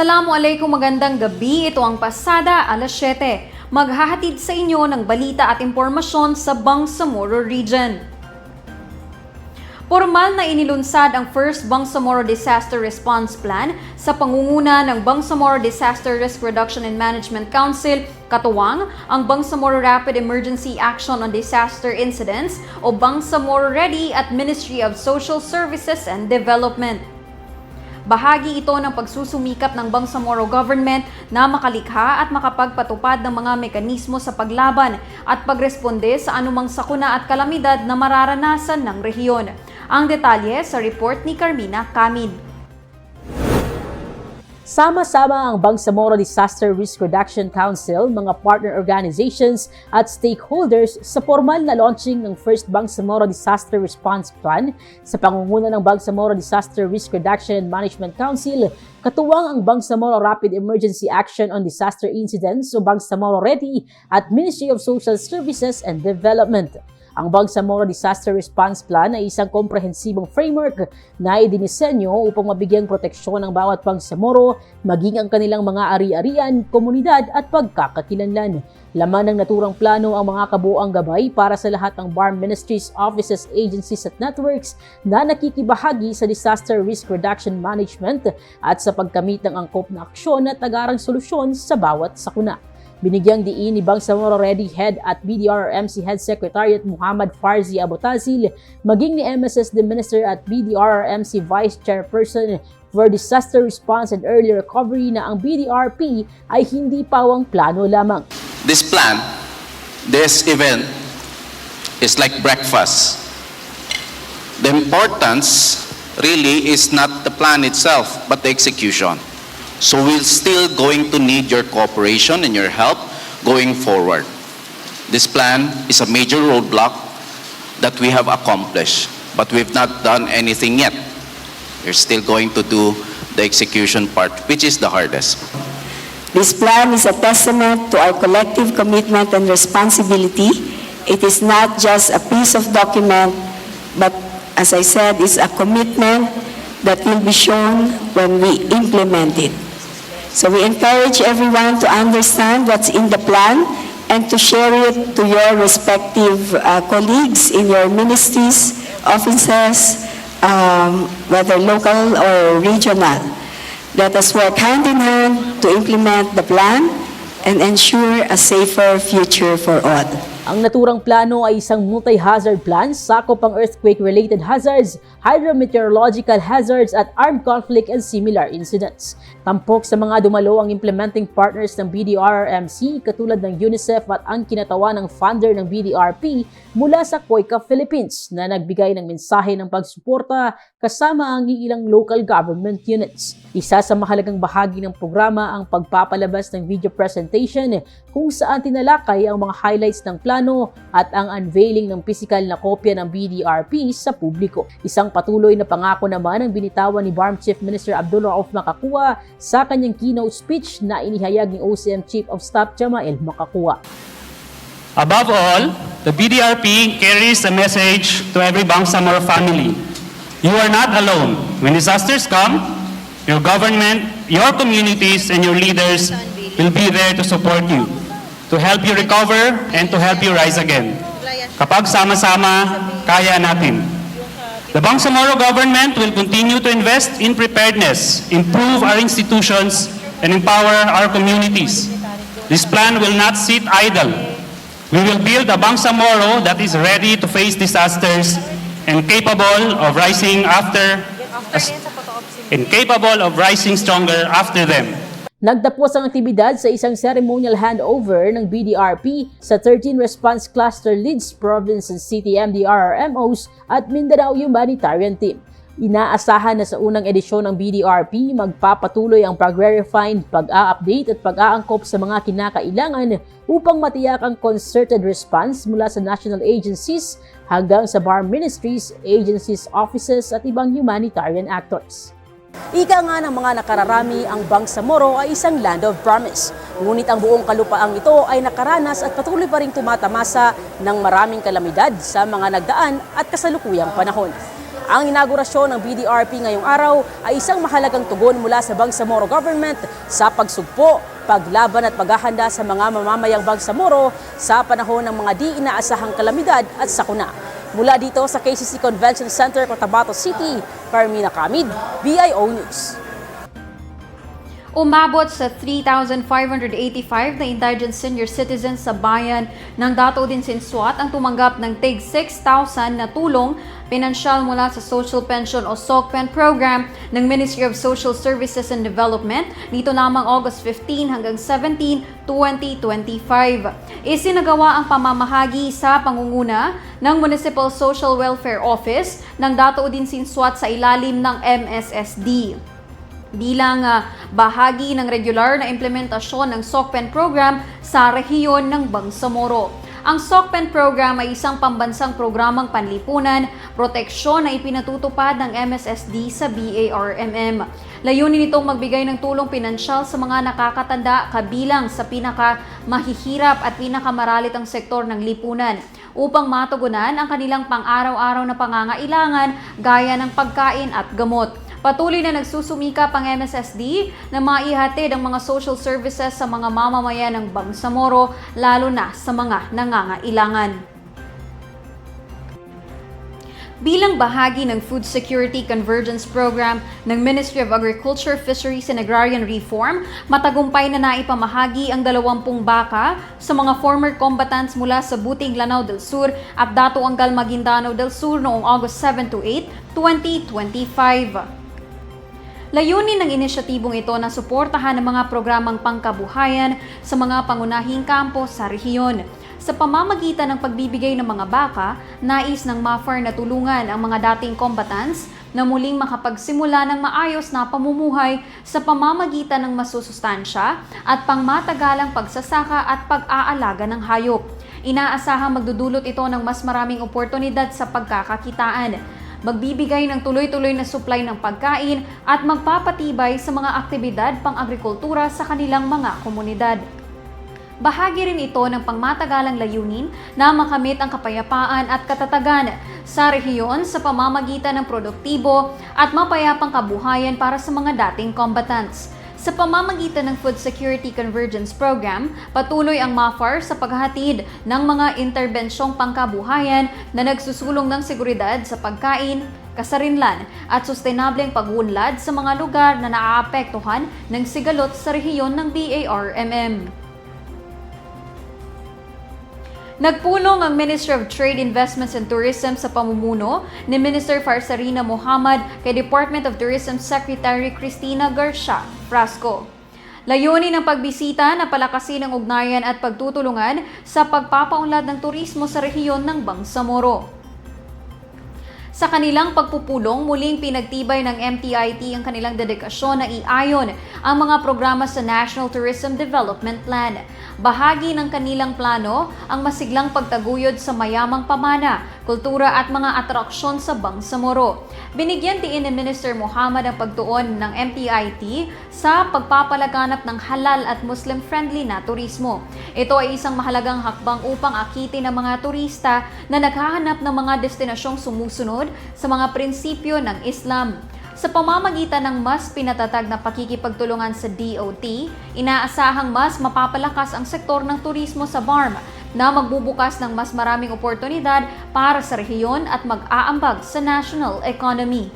Assalamualaikum magandang gabi. Ito ang Pasada, alas 7. Maghahatid sa inyo ng balita at impormasyon sa Bangsamoro Region. Formal na inilunsad ang First Bangsamoro Disaster Response Plan sa pangunguna ng Bangsamoro Disaster Risk Reduction and Management Council, katuwang ang Bangsamoro Rapid Emergency Action on Disaster Incidents o Bangsamoro Ready at Ministry of Social Services and Development. Bahagi ito ng pagsusumikap ng Bangsamoro government na makalikha at makapagpatupad ng mga mekanismo sa paglaban at pagresponde sa anumang sakuna at kalamidad na mararanasan ng rehiyon. Ang detalye sa report ni Carmina Camid. Sama-sama ang Bangsamoro Disaster Risk Reduction Council, mga partner organizations at stakeholders sa formal na launching ng First Bangsamoro Disaster Response Plan sa pangunguna ng Bangsamoro Disaster Risk Reduction and Management Council, katuwang ang Bangsamoro Rapid Emergency Action on Disaster Incidents o Bangsamoro Ready at Ministry of Social Services and Development. Ang Bangsamoro Disaster Response Plan ay isang komprehensibong framework na idinisenyo upang mabigyang proteksyon ang bawat Bangsamoro, maging ang kanilang mga ari-arian, komunidad at pagkakakilanlan. Laman ng naturang plano ang mga kabuang gabay para sa lahat ng BARM ministries, offices, agencies at networks na nakikibahagi sa disaster risk reduction management at sa pagkamit ng angkop na aksyon at agarang solusyon sa bawat sakuna. Binigyang diin ni Bangsamoro Ready Head at BDRRMC Head Secretariat Muhammad Farzi Abotazil, maging ni MSSD Minister at BDRRMC Vice Chairperson for Disaster Response and Early Recovery na ang BDRP ay hindi pawang plano lamang. This plan, this event, is like breakfast. The importance really is not the plan itself, but the execution. So we're still going to need your cooperation and your help going forward. This plan is a major roadblock that we have accomplished, but we've not done anything yet. We're still going to do the execution part, which is the hardest. This plan is a testament to our collective commitment and responsibility. It is not just a piece of document, but as I said, it's a commitment that will be shown when we implement it. So we encourage everyone to understand what's in the plan and to share it to your respective uh, colleagues in your ministries, offices, um, whether local or regional. Let us work hand in hand to implement the plan and ensure a safer future for all. Ang naturang plano ay isang multi-hazard plan, sakop ang earthquake-related hazards, hydrometeorological hazards at armed conflict and similar incidents. Tampok sa mga dumalo ang implementing partners ng BDRRMC katulad ng UNICEF at ang kinatawa ng funder ng BDRP mula sa COICA Philippines na nagbigay ng mensahe ng pagsuporta kasama ang ilang local government units. Isa sa mahalagang bahagi ng programa ang pagpapalabas ng video presentation kung saan tinalakay ang mga highlights ng plano at ang unveiling ng physical na kopya ng BDRP sa publiko. Isang patuloy na pangako naman ang binitawan ni BARM Chief Minister Abdul Rauf Makakua sa kanyang keynote speech na inihayag ni OCM Chief of Staff Jamael Makakua. Above all, the BDRP carries a message to every Bangsamoro family. You are not alone. When disasters come, your government, your communities, and your leaders will be there to support you, to help you recover, and to help you rise again. Kapag sama-sama, kaya natin. The Bangsamoro government will continue to invest in preparedness, improve our institutions, and empower our communities. This plan will not sit idle. We will build a Bangsamoro that is ready to face disasters and capable of rising after and capable of rising stronger after them. Nagtapos ang aktibidad sa isang ceremonial handover ng BDRP sa 13 Response Cluster Leads Province and City MDRRMOs at Mindanao Humanitarian Team. Inaasahan na sa unang edisyon ng BDRP, magpapatuloy ang pag-refine, pag-a-update at pag-aangkop sa mga kinakailangan upang matiyak ang concerted response mula sa national agencies hanggang sa bar ministries, agencies, offices at ibang humanitarian actors. Ika nga ng mga nakararami, ang Bangsamoro ay isang land of promise. Ngunit ang buong kalupaang ito ay nakaranas at patuloy pa rin tumatamasa ng maraming kalamidad sa mga nagdaan at kasalukuyang panahon. Ang inaugurasyon ng BDRP ngayong araw ay isang mahalagang tugon mula sa Bangsamoro government sa pagsugpo, paglaban at paghahanda sa mga mamamayang Bangsamoro sa panahon ng mga di inaasahang kalamidad at sakuna. Mula dito sa KCC Convention Center, Cotabato City, Carmina Camid, BIO News. Umabot sa 3,585 na indigent senior citizens sa bayan ng Dato din Sinsuat ang tumanggap ng TIG 6,000 na tulong pinansyal mula sa Social Pension o SOCPEN program ng Ministry of Social Services and Development nito lamang August 15 hanggang 17, 2025. Isinagawa ang pamamahagi sa pangunguna ng Municipal Social Welfare Office ng Dato din Sinsuat sa ilalim ng MSSD bilang ah, bahagi ng regular na implementasyon ng SOCPEN program sa rehiyon ng Bangsamoro. Ang SOCPEN program ay isang pambansang programang panlipunan, proteksyon na ipinatutupad ng MSSD sa BARMM. Layunin nitong magbigay ng tulong pinansyal sa mga nakakatanda kabilang sa pinaka mahihirap at pinakamaralitang sektor ng lipunan upang matugunan ang kanilang pang-araw-araw na pangangailangan gaya ng pagkain at gamot. Patuloy na nagsusumikap ang MSSD na maihatid ang mga social services sa mga mamamayan ng Bangsamoro, lalo na sa mga nangangailangan. Bilang bahagi ng Food Security Convergence Program ng Ministry of Agriculture, Fisheries and Agrarian Reform, matagumpay na naipamahagi ang 20 baka sa mga former combatants mula sa Buting Lanao del Sur at Dato Angal Maguindanao del Sur noong August 7 to 8, 2025. Layunin ng inisyatibong ito na suportahan ang mga programang pangkabuhayan sa mga pangunahing kampo sa rehiyon. Sa pamamagitan ng pagbibigay ng mga baka, nais ng MAFAR na tulungan ang mga dating combatants na muling makapagsimula ng maayos na pamumuhay sa pamamagitan ng masusustansya at pangmatagalang pagsasaka at pag-aalaga ng hayop. Inaasahang magdudulot ito ng mas maraming oportunidad sa pagkakakitaan magbibigay ng tuloy-tuloy na supply ng pagkain at magpapatibay sa mga aktibidad pang-agrikultura sa kanilang mga komunidad. Bahagi rin ito ng pangmatagalang layunin na makamit ang kapayapaan at katatagan sa rehiyon sa pamamagitan ng produktibo at mapayapang kabuhayan para sa mga dating combatants. Sa pamamagitan ng Food Security Convergence Program, patuloy ang MAFAR sa paghahatid ng mga interbensyong pangkabuhayan na nagsusulong ng seguridad sa pagkain, kasarinlan at sustainableng pag-unlad sa mga lugar na naaapektuhan ng sigalot sa rehiyon ng BARMM. Nagpulong ang Ministry of Trade, Investments and Tourism sa pamumuno ni Minister Farsarina Muhammad kay Department of Tourism Secretary Cristina Garcia Frasco. Layunin ng pagbisita na palakasin ang ugnayan at pagtutulungan sa pagpapaunlad ng turismo sa rehiyon ng Bangsamoro. Sa kanilang pagpupulong, muling pinagtibay ng MTIT ang kanilang dedikasyon na iayon ang mga programa sa National Tourism Development Plan. Bahagi ng kanilang plano ang masiglang pagtaguyod sa mayamang pamana, kultura at mga atraksyon sa Bangsamoro. Binigyan diin ni Minister Muhammad ang pagtuon ng MTIT sa pagpapalaganap ng halal at Muslim-friendly na turismo. Ito ay isang mahalagang hakbang upang akitin ang mga turista na naghahanap ng mga destinasyong sumusunod sa mga prinsipyo ng Islam. Sa pamamagitan ng mas pinatatag na pakikipagtulungan sa DOT, inaasahang mas mapapalakas ang sektor ng turismo sa BARM na magbubukas ng mas maraming oportunidad para sa rehiyon at mag-aambag sa national economy.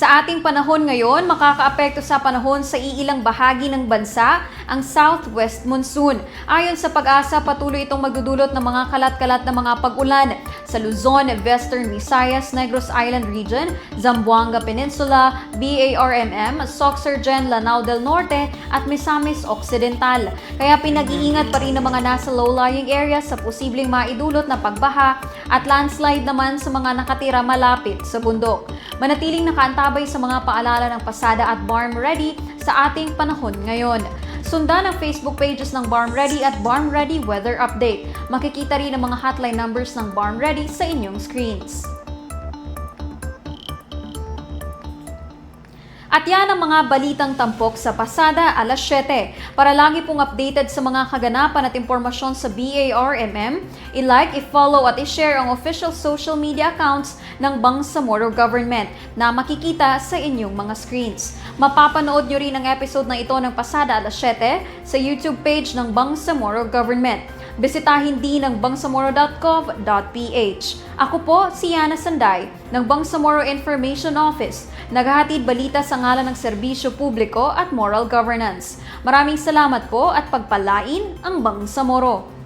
Sa ating panahon ngayon, makakaapekto sa panahon sa iilang bahagi ng bansa ang southwest monsoon. Ayon sa pag-asa, patuloy itong magdudulot ng mga kalat-kalat na mga pag-ulan sa Luzon, Western Visayas, Negros Island Region, Zamboanga Peninsula, BARMM, Soxergen, Lanao del Norte at Misamis Occidental. Kaya pinag-iingat pa rin ng mga nasa low-lying areas sa posibleng maidulot na pagbaha at landslide naman sa mga nakatira malapit sa bundok. Manatiling nakaantabay sa mga paalala ng pasada at Barm Ready sa ating panahon ngayon. Sundan ang Facebook pages ng Barm Ready at Barm Ready Weather Update. Makikita rin ang mga hotline numbers ng Barm Ready sa inyong screens. At yan ang mga balitang tampok sa pasada alas 7. Para lagi pong updated sa mga kaganapan at impormasyon sa BARMM, i-like, i-follow at i-share ang official social media accounts ng Bangsamoro Government na makikita sa inyong mga screens. Mapapanood nyo rin ang episode na ito ng pasada alas 7 sa YouTube page ng Bangsamoro Government. Bisitahin din ang bangsamoro.gov.ph. Ako po si Yana Sanday ng Bangsamoro Information Office, naghahatid balita sa ngalan ng serbisyo publiko at moral governance. Maraming salamat po at pagpalain ang Bangsamoro.